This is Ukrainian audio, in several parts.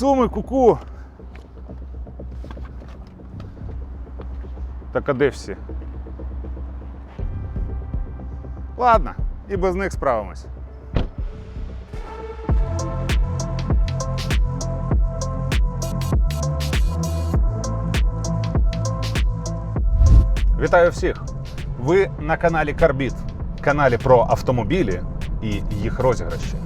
суми, куку. Так а де всі? Ладно, і без них справимось. Вітаю всіх! Ви на каналі Карбіт, каналі про автомобілі і їх розіграші.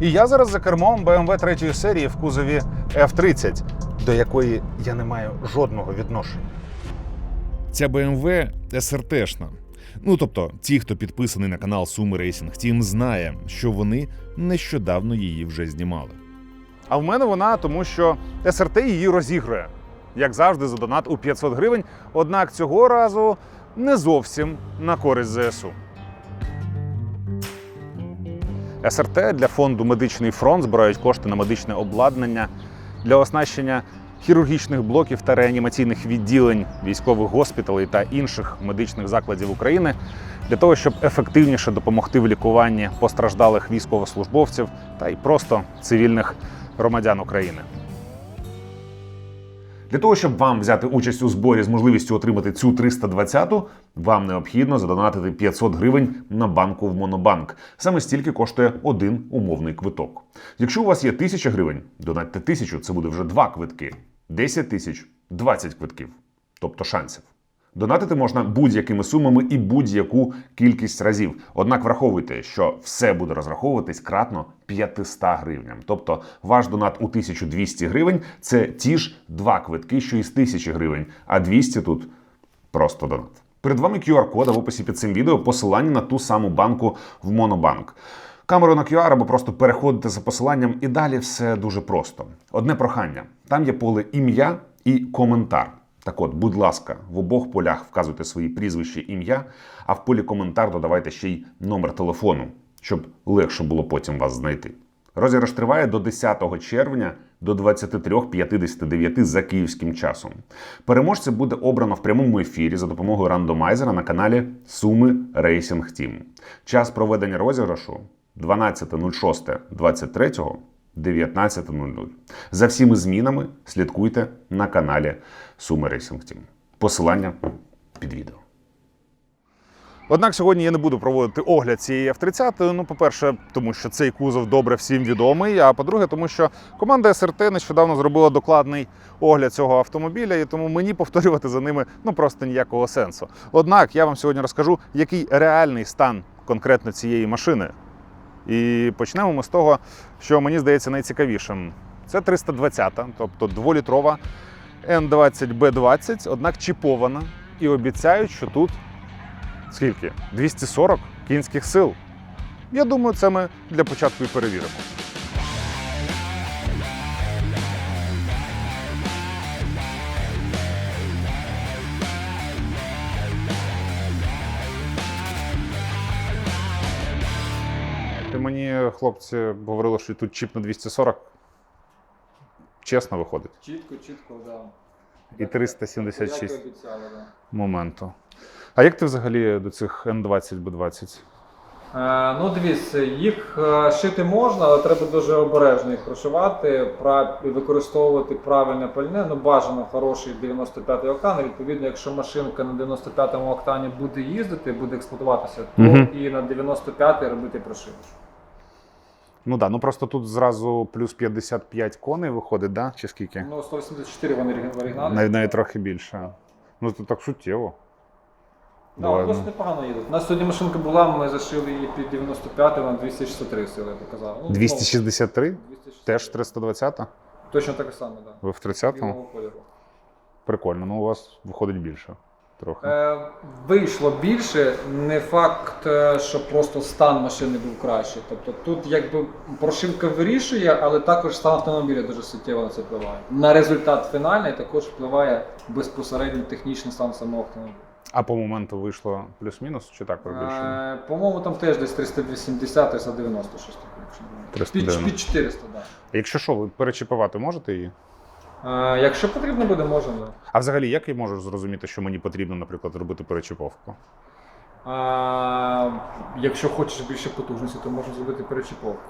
І я зараз за кермом BMW 3 серії в кузові F30, до якої я не маю жодного відношення. Ця BMW СРТшна. Ну тобто, ті, хто підписаний на канал Суми Racing Team, знає, що вони нещодавно її вже знімали. А в мене вона, тому що СРТ її розігрує. Як завжди, за донат у 500 гривень. Однак цього разу не зовсім на користь ЗСУ. СРТ для фонду Медичний фронт збирають кошти на медичне обладнання для оснащення хірургічних блоків та реанімаційних відділень військових госпіталей та інших медичних закладів України для того, щоб ефективніше допомогти в лікуванні постраждалих військовослужбовців та й просто цивільних громадян України. Для того, щоб вам взяти участь у зборі з можливістю отримати цю 320-ту, вам необхідно задонатити 500 гривень на банку в Монобанк. Саме стільки коштує один умовний квиток. Якщо у вас є 1000 гривень, донатьте 1000, це буде вже два квитки. 10 тисяч 20 квитків. Тобто шансів. Донатити можна будь-якими сумами і будь-яку кількість разів. Однак враховуйте, що все буде розраховуватись кратно 500 гривням. Тобто ваш донат у 1200 гривень це ті ж два квитки, що із 1000 гривень, а 200 тут просто донат. Перед вами QR-код а в описі під цим відео посилання на ту саму банку в Монобанк. Камеру на QR або просто переходите за посиланням, і далі все дуже просто. Одне прохання: там є поле ім'я і коментар. Так от, будь ласка, в обох полях вказуйте свої прізвище, ім'я, а в полі коментар додавайте ще й номер телефону, щоб легше було потім вас знайти. Розіграш триває до 10 червня до 23.59 за київським часом. Переможця буде обрано в прямому ефірі за допомогою рандомайзера на каналі Суми Racing Team. Час проведення розіграшу 12.06.23 19.00. За всіми змінами слідкуйте на каналі Суми Racing Team. Посилання під відео. Однак сьогодні я не буду проводити огляд цієї F30. Ну, по-перше, тому що цей кузов добре всім відомий. А по-друге, тому що команда СРТ нещодавно зробила докладний огляд цього автомобіля, і тому мені повторювати за ними ну просто ніякого сенсу. Однак я вам сьогодні розкажу, який реальний стан конкретно цієї машини. І почнемо ми з того, що мені здається найцікавішим. Це 320, тобто дволітрова N20B20, однак чіпована. І обіцяють, що тут скільки? 240 кінських сил. Я думаю, це ми для початку і перевіримо. Мені, хлопці, говорили, що тут чіп на 240. Чесно виходить. Чітко, чітко, да. І 376 Як обіцяли, да. моменту. А як ти взагалі до цих N20 B20? Е, ну, дивіться, їх е, шити можна, але треба дуже обережно їх прошивати, і використовувати правильне пальне. Ну, бажано хороший 95-й октан. Відповідно, якщо машинка на 95-му октані буде їздити, буде експлуатуватися, то Мгм. і на 95-й робити прошивку. Ну так, ну просто тут зразу плюс 55 коней виходить, да? чи скільки? Ну, 184 вони в оригіналі. Навіть, навіть трохи більше. Ну це так суттєво. Да, Давай, вони ну. непогано їдуть. У нас сьогодні машинка була, ми зашили її під 95 на 263 сили, я показав. Ну, 263? ну, 263. Теж 320? Точно так само, так. Ви в 30-му? Білого кольору. Прикольно, ну у вас виходить більше. Трохи. Е, вийшло більше, не факт, е, що просто стан машини був кращий. Тобто тут якби прошивка вирішує, але також стан автомобіля дуже суттєво на це впливає. На результат фінальний також впливає безпосередньо технічний стан самого автомобіля. А по моменту вийшло плюс-мінус чи так прибільшено? Е, по-моєму, там теж десь 380 390 щось таке. якщо не 390. Під, під 400, так. Да. Якщо що, ви перечіпувати можете її? Якщо потрібно буде, можемо. А взагалі, як я можу зрозуміти, що мені потрібно, наприклад, робити перечіповку? А, якщо хочеш більше потужності, то можна зробити перечіповку.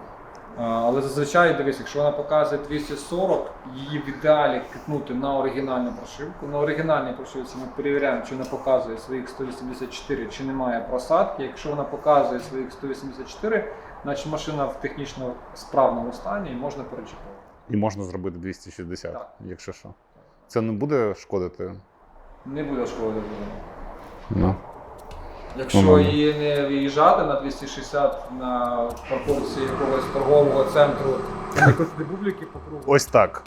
А, Але зазвичай дивись, якщо вона показує 240, її в ідеалі китнути на оригінальну прошивку. На оригінальній прошивці ми перевіряємо, чи вона показує своїх 184, чи немає просадки. Якщо вона показує своїх 184, значить машина в технічно справному стані і можна перечіпувати. І можна зробити 260, Так. якщо що. Це не буде шкодити. Не буде шкоди. Ну. Якщо Ну, її не виїжджати на 260 на парковці якогось торгового центру якоїсь республіки по кругу. Ось так.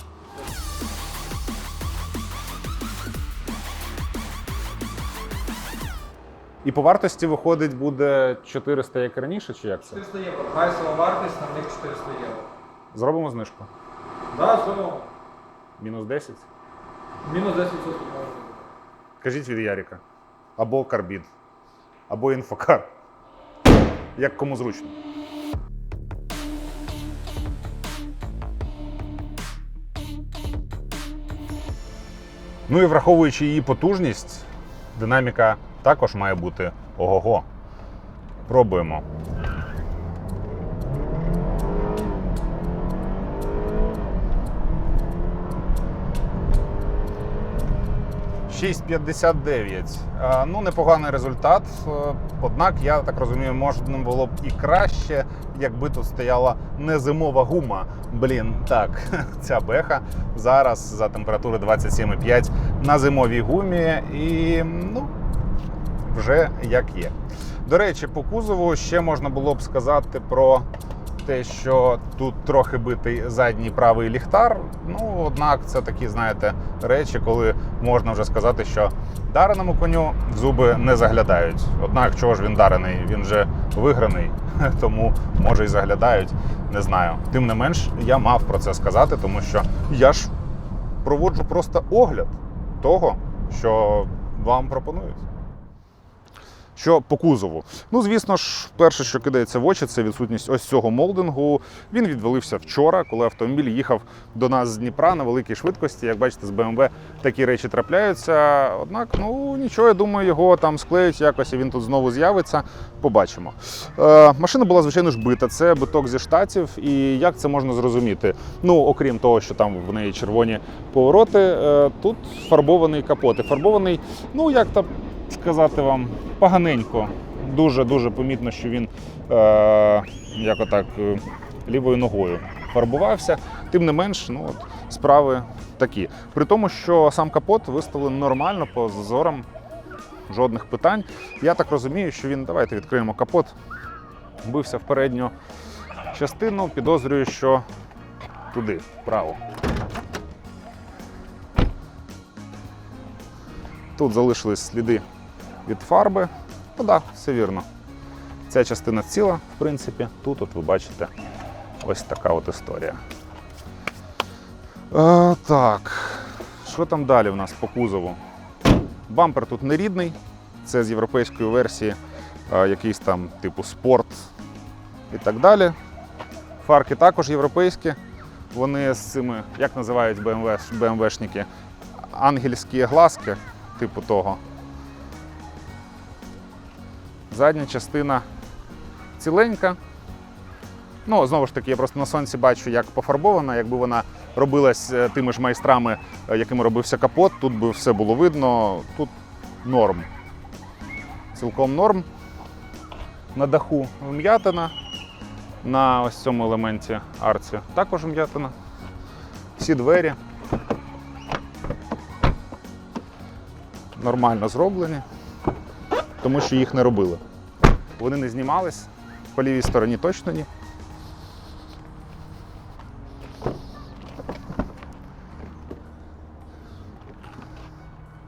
І по вартості виходить буде 400 як раніше, чи як це? 400 євро. Хайсова вартість на них 400 євро. Зробимо знижку. Да, знову. Мінус 10. Мінус 10% може. Кажіть від Яріка. Або карбід. Або інфокар. Як кому зручно. Ну і враховуючи її потужність, динаміка також має бути ого-го. Пробуємо. «6,59». Е, Ну, непоганий результат. Е, Однак, я так розумію, можна було б і краще, якби тут стояла не зимова гума. Блін, так, ця беха зараз за температури 27,5 на зимовій гумі і ну, вже як є. До речі, по кузову ще можна було б сказати про те, що тут трохи битий задній правий ліхтар. Ну, однак, це такі, знаєте, речі, коли можна вже сказати, що дареному коню зуби не заглядають. Однак, чого ж він дарений? Він же виграний, тому може і заглядають. Не знаю. Тим не менш, я мав про це сказати, тому що я ж проводжу просто огляд того, що вам пропонують. Що по кузову? Ну, звісно ж, перше, що кидається в очі, це відсутність ось цього молдингу. Він відвалився вчора, коли автомобіль їхав до нас з Дніпра на великій швидкості. Як бачите, з БМВ такі речі трапляються. Однак, ну нічого, я думаю, його там склеють якось, і він тут знову з'явиться. Побачимо. Е, машина була, звичайно ж, бита. Це биток зі штатів. І як це можна зрозуміти? Ну, окрім того, що там в неї червоні повороти, е, тут фарбований капот. І фарбований, ну як там сказати вам, поганенько. Дуже-дуже помітно, що він е, як отак е, лівою ногою фарбувався. Тим не менш, ну от справи такі. При тому, що сам капот виставлений нормально по зазорам, жодних питань. Я так розумію, що він, давайте відкриємо капот, бився в передню частину, підозрюю, що туди, вправо. Тут залишились сліди від фарби. Ну так, да, все вірно. Ця частина ціла, в принципі. Тут, от ви бачите, ось така от історія. Е, так, що там далі в нас по кузову? Бампер тут не рідний, це з європейської версії, е, якийсь там типу спорт і так далі. Фарки також європейські. Вони з цими, як називають БМВшники, ангельські глазки, типу того. Задня частина ціленька. Ну, знову ж таки, я просто на сонці бачу, як пофарбована. Якби вона робилась е, тими ж майстрами, е, якими робився капот, тут би все було видно. Тут норм. Цілком норм. На даху вм'ятина. На ось цьому елементі арці також вм'ятина. Всі двері. Нормально зроблені тому що їх не робили. Вони не знімались, по лівій стороні точно ні.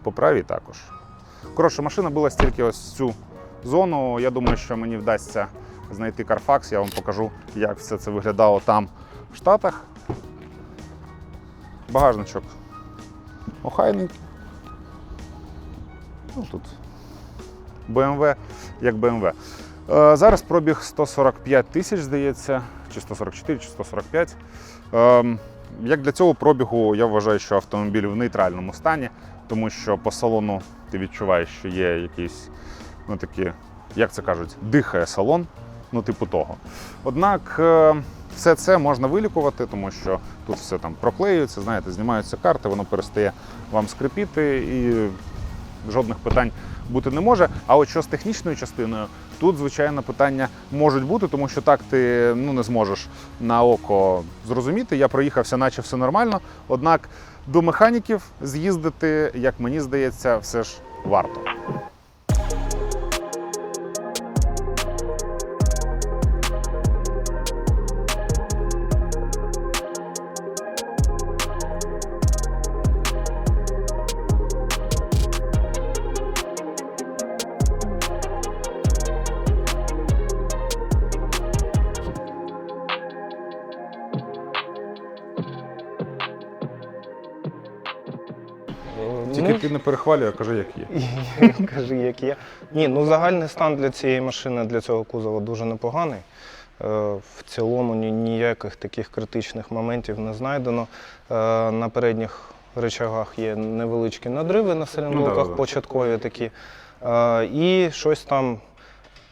По правій також. Коротше, машина була стільки ось цю зону. Я думаю, що мені вдасться знайти Carfax, я вам покажу, як все це виглядало там в Штатах. Багажничок охайний. Ну, тут BMW як BMW. Е, Зараз пробіг 145 тисяч, здається, чи 144, чи 145. Ем, Як для цього пробігу, я вважаю, що автомобіль в нейтральному стані, тому що по салону ти відчуваєш, що є якісь, ну такі, як це кажуть, дихає салон, ну, типу того. Однак е, все це можна вилікувати, тому що тут все там проклеюється, знаєте, знімаються карти, воно перестає вам скрипіти і жодних питань бути не може. А от що з технічною частиною, тут, звичайно, питання можуть бути, тому що так ти ну, не зможеш на око зрозуміти. Я проїхався, наче все нормально. Однак до механіків з'їздити, як мені здається, все ж варто. Ти не перехвалюй, а кажи, як є. Кажи, як є. Ні, ну загальний стан для цієї машини, для цього кузова дуже непоганий. Е, В цілому ні- ніяких таких критичних моментів не знайдено. Е, На передніх речагах є невеличкі надриви на силінблоках, да-да-да. початкові такі. Е, І щось там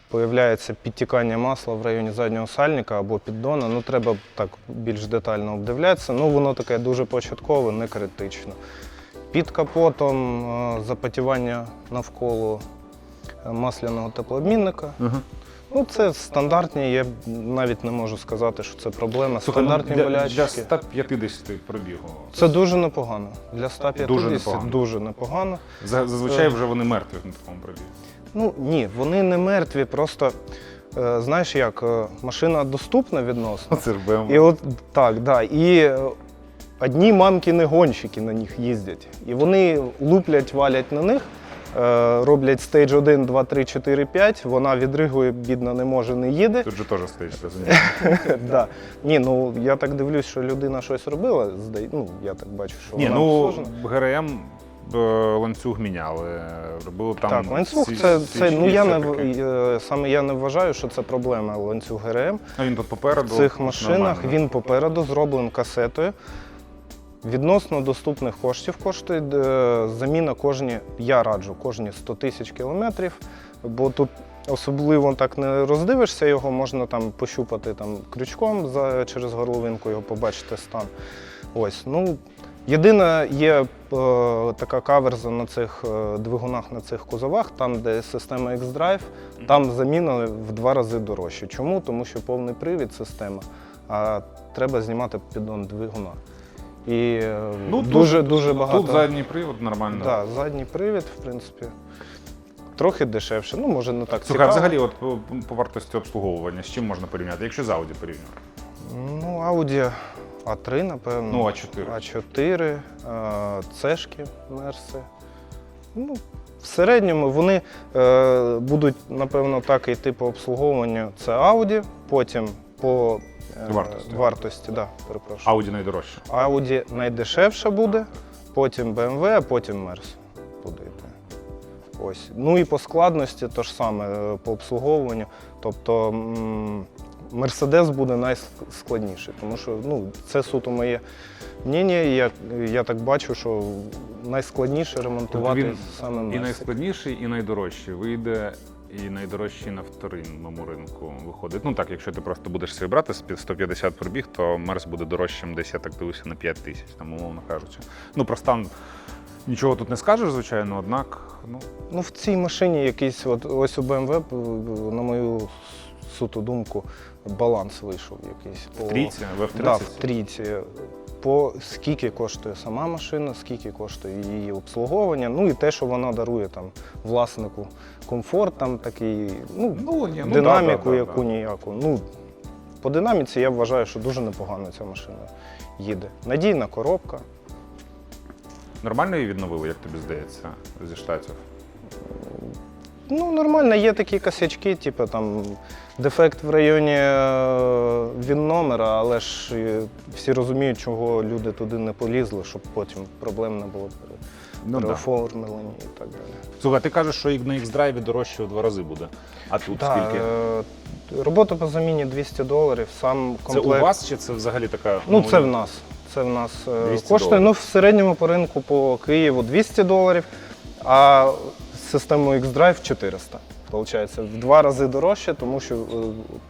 появляється підтікання масла в районі заднього сальника або піддона. Ну, треба так більш детально обдивлятися. Ну, воно таке дуже початкове, не критично. Під капотом е, запотівання навколо е, масляного теплообмінника. Ага. Ну, це стандартні, я навіть не можу сказати, що це проблема. Слухай, ну, Стандартні для, болячки. для 150 пробігу. Це дуже непогано. Для 150 Дуже непогано. Дуже непогано. За- Зазвичай вже вони мертві на такому пробігу. Ну ні, вони не мертві, просто е, знаєш як, е, машина доступна відносно. Це ж BMW. І от так, да. І е, одні мамкіни гонщики на них їздять. І вони луплять, валять на них, е, роблять стейдж 1, 2, 3, 4, 5. Вона відригує, бідна, не може, не їде. Тут же теж стоїть, розумієш. да. Ні, ну я так дивлюсь, що людина щось робила. Ну, я так бачу, що вона ну обслужена. ГРМ е, ланцюг міняли. Робили там. Так, ланцюг це, це ну я не саме я не вважаю, що це проблема ланцюг ГРМ. А він тут попереду. В цих машинах він попереду зроблений касетою. Відносно доступних коштів коштує е, заміна кожні, я раджу, кожні 100 тисяч кілометрів, бо тут особливо так не роздивишся його, можна там пощупати там, крючком за, через горловинку, його побачити стан. Ось, ну, єдина є е, така каверза на цих е, двигунах, на цих кузовах, там, де система X-Drive, там заміна в два рази дорожче. Чому? Тому що повний привід система, а треба знімати піддон двигуна. І е, Ну, тут- дуже дуже багато. Тут задній привод нормально. Да, задній привід, в принципі, трохи дешевше. Ну, може, не так Слухай, взагалі, от по, по вартості обслуговування, з чим можна порівняти? Якщо з Audi порівнювати? Ну, Audi А3, напевно. Ну, А4. А4, е, цешки, мерси. Ну, в середньому вони е, будуть, напевно, так йти по обслуговуванню. Це Audi, потім по Вартості. вартості да, перепрошую. Audi найдорожче. Audi найдешевша буде, потім BMW, а потім Merz буде йти. Ось. Ну і по складності то ж саме, е, по обслуговуванню. Тобто м, Mercedes буде найскладніший, тому що ну, це суто моє мнення. Я, я так бачу, що найскладніше ремонтувати Тобто він саме І найскладніший, і найдорожчий. Вийде і найдорожчий на вторинному ринку виходить. Ну так, якщо ти просто будеш собі брати з під 150 пробіг, то Мерс буде дорожчим десь, я так дивився, на 5 тисяч, там, умовно кажучи. Ну, про стан нічого тут не скажеш, звичайно, однак, ну, Ну, в цій машині якийсь, от, ось у BMW, на мою суту думку, баланс вийшов якийсь. в по- трійці, в F30. Да, в трійці. По скільки коштує сама машина, скільки коштує її обслуговування, ну і те, що вона дарує там власнику комфорт, там такий, ну, Ну, ні, ну, динаміку да, да, да, яку да. ніяку. Ну, по динаміці я вважаю, що дуже непогано ця машина їде. Надійна коробка. Нормально її відновили, як тобі здається, зі штатів? Ну, нормально, є такі косячки, типу там дефект в районі е, він номера, але ж е, всі розуміють, чого люди туди не полізли, щоб потім проблем не було при Ну, да. переоформленні і так далі. Слухай, ти кажеш, що на X-Drive дорожче у два рази буде. А тут Да, скільки? е, робота по заміні 200 доларів, сам Це комплект. у вас чи це взагалі така? Ну, це в нас. Це в нас е, коштує доларів. ну, в середньому по ринку по Києву 200 доларів, а з системою X-Drive 400. Получається, в два рази дорожче, тому що е,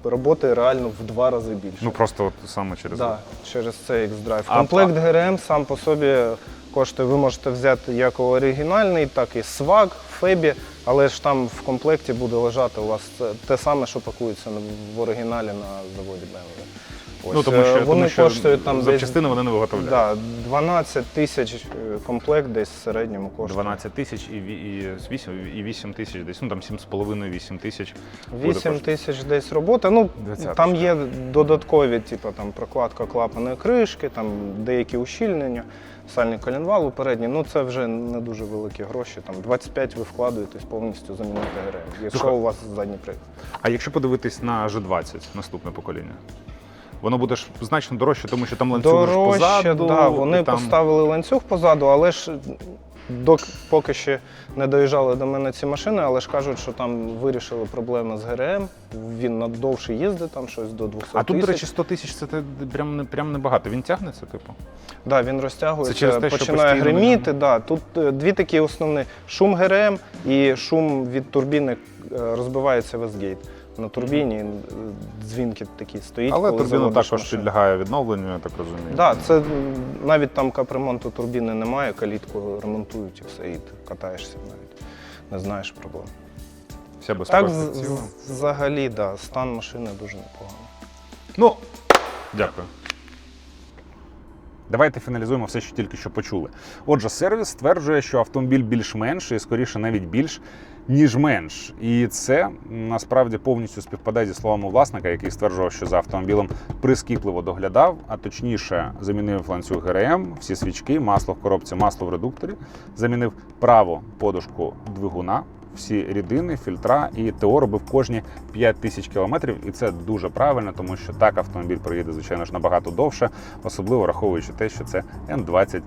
роботи реально в два рази більше. Ну просто от саме через Да, через це X-Drive. А, Комплект ГРМ сам по собі коштує, ви можете взяти як оригінальний, так і сваг, фебі, але ж там в комплекті буде лежати у вас те саме, що пакується в оригіналі на заводі BMW. Ось, Ну, тому е, що, вони тому що коштують там десь вони не виготовляють. да, 12 тисяч е, комплект десь в середньому коштує. 12 тисяч і, ві- і, з 8, і 8 тисяч десь, ну там 7,5-8 тисяч. буде 8 коштувати. тисяч десь роботи. Ну, Двадцяточка. там є додаткові, типу, там прокладка клапаної кришки, там деякі ущільнення, сальний коленвал у передній. Ну це вже не дуже великі гроші. Там 25 ви вкладуєтесь повністю замінити ГРМ, якщо Слухай. у вас задній привід. А якщо подивитись на G20, наступне покоління, воно буде ж значно дорожче, тому що там ланцюг ж Дорожче, позаду. да, вони там... поставили ланцюг позаду, але ж док, поки ще не доїжджали до мене ці машини, але ж кажуть, що там вирішили проблеми з ГРМ. Він надовше їздить, там щось до 200 тисяч. А тут, до речі, 100 тисяч це прям, не- прям небагато. Він тягнеться, типу. Да, він розтягується, Це через те, починає постійно гриміти. Да. Тут е, дві такі основні: шум ГРМ і шум від турбіни е, розбивається Вестгейт. На турбіні е, дзвінки такі стоїть. Але коли турбіна також машину. підлягає відновленню, я так розумію. Да, це навіть там капремонту турбіни немає, калітку ремонтують і все, і ти катаєшся навіть. Не знаєш проблем. Вся Так, безпека з- взагалі, да, стан машини дуже непоганий. Ну, дякую. Давайте фіналізуємо все, що тільки що почули. Отже, сервіс стверджує, що автомобіль більш-менш і скоріше навіть більш ніж менш. І це насправді повністю співпадає зі словами власника, який стверджував, що за автомобілем прискіпливо доглядав, а точніше замінив ланцюг ГРМ, всі свічки, масло в коробці, масло в редукторі, замінив праву подушку двигуна. Всі рідини, фільтра і ТО робив кожні 5 тисяч кілометрів, і це дуже правильно, тому що так автомобіль проїде, звичайно ж, набагато довше, особливо враховуючи те, що це М20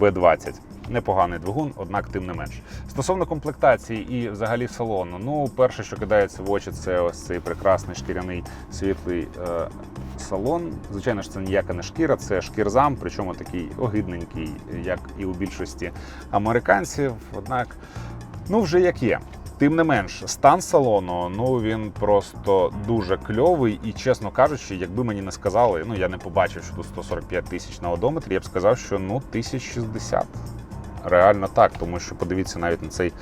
Б20. Непоганий двигун, однак тим не менш. Стосовно комплектації і взагалі салону, ну перше, що кидається в очі, це ось цей прекрасний шкіряний світлий е, салон. Звичайно ж, це ніяка не шкіра, це шкірзам, причому такий огидненький, як і у більшості американців. Однак, ну вже як є. Тим не менш, стан салону, ну він просто дуже кльовий. І чесно кажучи, якби мені не сказали, ну я не побачив, що тут 145 тисяч на одометрі, я б сказав, що ну 1060. Реально так, тому що подивіться навіть на цей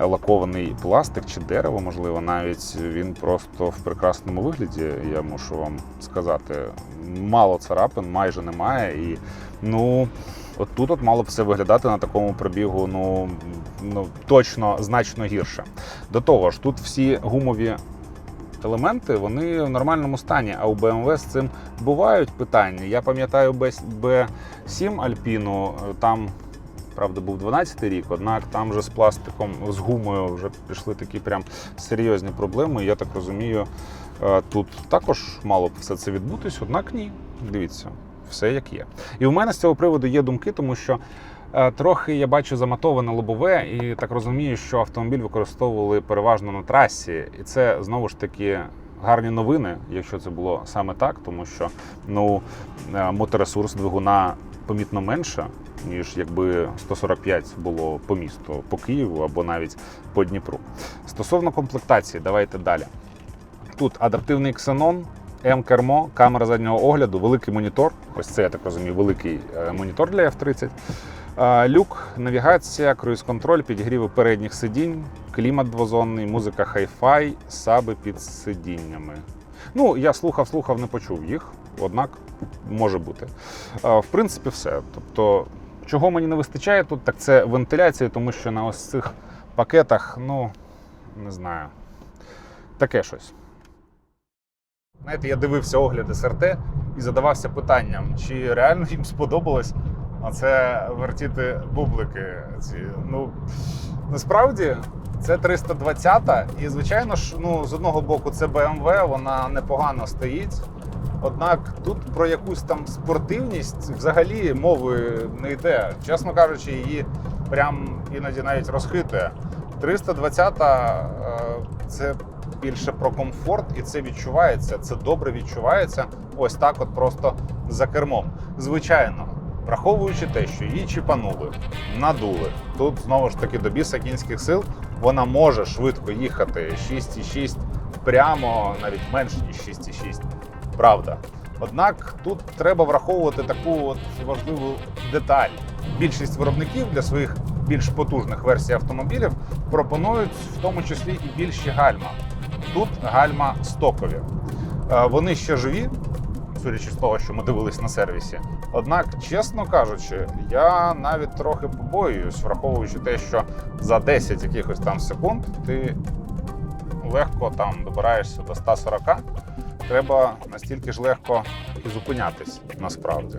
лакований пластик чи дерево, можливо, навіть він просто в прекрасному вигляді, я мушу вам сказати. Мало царапин, майже немає. І ну, от тут от мало б все виглядати на такому пробігу, ну, ну точно значно гірше. До того ж, тут всі гумові. Елементи вони в нормальному стані, а у BMW з цим бувають питання. Я пам'ятаю B7 Альпіну, там правда був 12-й рік, однак там вже з пластиком, з гумою вже пішли такі прям серйозні проблеми. Я так розумію, е, тут також мало б все це відбутись, однак ні. Дивіться, все як є. І у мене з цього приводу є думки, тому що. е, Трохи я бачу заматоване лобове, і так розумію, що автомобіль використовували переважно на трасі, і це знову ж таки гарні новини, якщо це було саме так, тому що ну е, моторесурс двигуна помітно менше, ніж якби 145 було по місту, по Києву або навіть по Дніпру. Стосовно комплектації, давайте далі. Тут адаптивний ксенон, М-кермо, камера заднього огляду, великий монітор. Ось це, я так розумію, великий е, монітор для F30. Е, Люк, навігація, круїз-контроль, підігріви передніх сидінь, клімат двозонний, музика хай-фай, саби під сидіннями. Ну, я слухав, слухав, не почув їх, однак може бути. В принципі, все. Тобто, чого мені не вистачає тут, так це вентиляція, тому що на ось цих пакетах, ну, не знаю, таке щось. Знаєте, я дивився огляди СРТ і задавався питанням, чи реально їм сподобалось оце вертіти бублики. Ці. Ну, насправді це 320-та, і звичайно ж, ну, з одного боку, це BMW, вона непогано стоїть. Однак тут про якусь там спортивність взагалі мови не йде. Чесно кажучи, її прям іноді навіть розхитує. 320-та е, це більше про комфорт, і це відчувається. Це добре відчувається. Ось так, от просто за кермом. Звичайно, враховуючи те, що її чіпанули, надули. Тут знову ж таки до біса кінських сил, вона може швидко їхати 6,6 прямо, навіть менше ніж 6,6. Правда. Однак тут треба враховувати таку от важливу деталь. Більшість виробників для своїх більш потужних версій автомобілів пропонують в тому числі і більші гальма. Тут гальма стокові. Е, Вони ще живі, судячи з того, що ми дивились на сервісі. Однак, чесно кажучи, я навіть трохи побоююсь, враховуючи те, що за 10 якихось там секунд ти легко там добираєшся до 140, треба настільки ж легко і зупинятись насправді.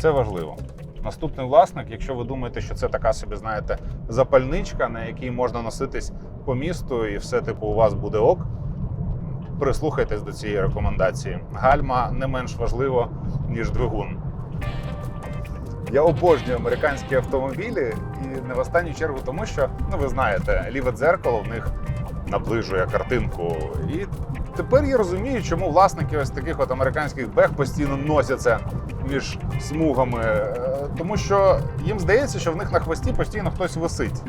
Це важливо. Наступний власник, якщо ви думаєте, що це така собі, знаєте, запальничка, на якій можна носитись по місту, і все типу у вас буде ок. Прислухайтесь до цієї рекомендації. Гальма не менш важливо, ніж двигун. Я обожнюю американські автомобілі, і не в останню чергу, тому що, ну ви знаєте, ліве дзеркало в них наближує картинку. І тепер я розумію, чому власники ось таких от американських бех постійно носяться між смугами. Е, Тому що їм здається, що в них на хвості постійно хтось висить.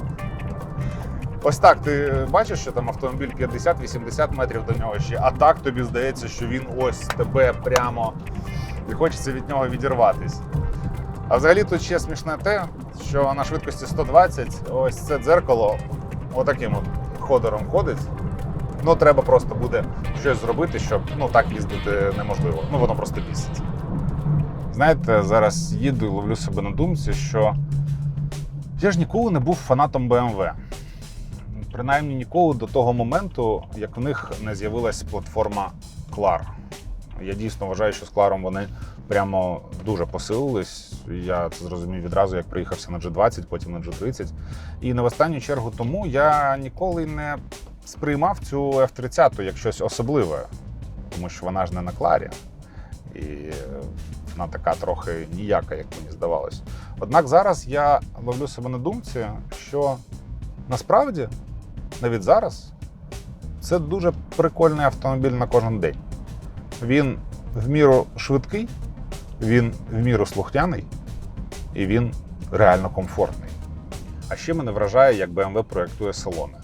Ось так ти бачиш, що там автомобіль 50-80 метрів до нього ще, а так тобі здається, що він ось тебе прямо і хочеться від нього відірватись. А взагалі тут ще смішне те, що на швидкості 120 ось це дзеркало отаким от ходором ходить. Ну, треба просто буде щось зробити, щоб ну так їздити неможливо. Ну воно просто бісить. Знаєте, зараз їду і ловлю себе на думці, що я ж ніколи не був фанатом BMW. Принаймні ніколи до того моменту, як в них не з'явилась платформа Clar. Я дійсно вважаю, що з Кларом вони прямо дуже посилились. Я це зрозумів відразу, як приїхався на G20, потім на G30. І в останню чергу тому я ніколи не сприймав цю F30 як щось особливе, тому що вона ж не на Кларі. І вона така трохи ніяка, як мені здавалось. Однак зараз я ловлю себе на думці, що насправді, навіть зараз, це дуже прикольний автомобіль на кожен день. Він в міру швидкий, він в міру слухняний і він реально комфортний. А ще мене вражає, як BMW проєктує салони.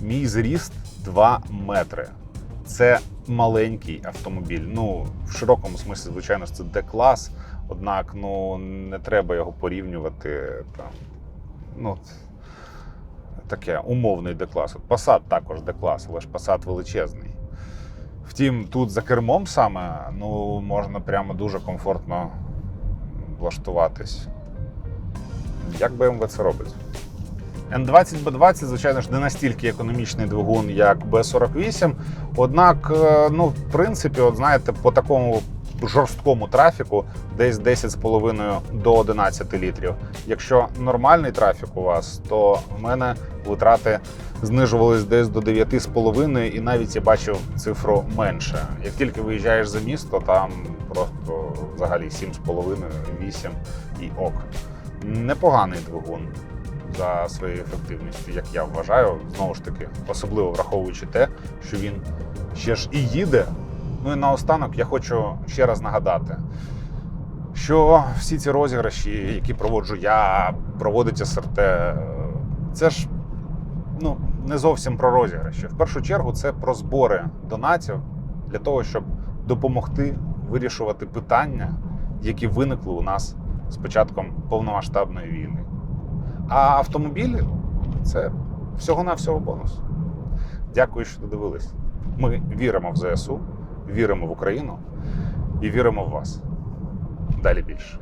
Мій зріст 2 метри. Це маленький автомобіль. Ну, в широкому смислі, звичайно, це D-клас, однак ну, не треба його порівнювати. Там, ну, таке умовний D-клас. От Passat також D-клас, але ж Passat величезний. Втім, тут за кермом саме ну, можна прямо дуже комфортно влаштуватись. Як BMW це робить? N20B20, звичайно ж, не настільки економічний двигун, як B48. Однак, е, ну, в принципі, от знаєте, по такому жорсткому трафіку десь 10,5 до 11 літрів. Якщо нормальний трафік у вас, то в мене витрати знижувались десь до 9,5 і навіть я бачив цифру менше. Як тільки виїжджаєш за місто, там просто взагалі 7,5, 8 і ок. Непоганий двигун за своєю ефективністю, як я вважаю, знову ж таки, особливо враховуючи те, що він ще ж і їде. Ну і наостанок я хочу ще раз нагадати, що всі ці розіграші, які проводжу я, проводить СРТ, це ж ну, не зовсім про розіграші. В першу чергу це про збори донатів для того, щоб допомогти вирішувати питання, які виникли у нас з початком повномасштабної війни. А автомобілі це всього-навсього бонус. Дякую, що додивились. Ми віримо в ЗСУ, віримо в Україну і віримо в вас. Далі більше.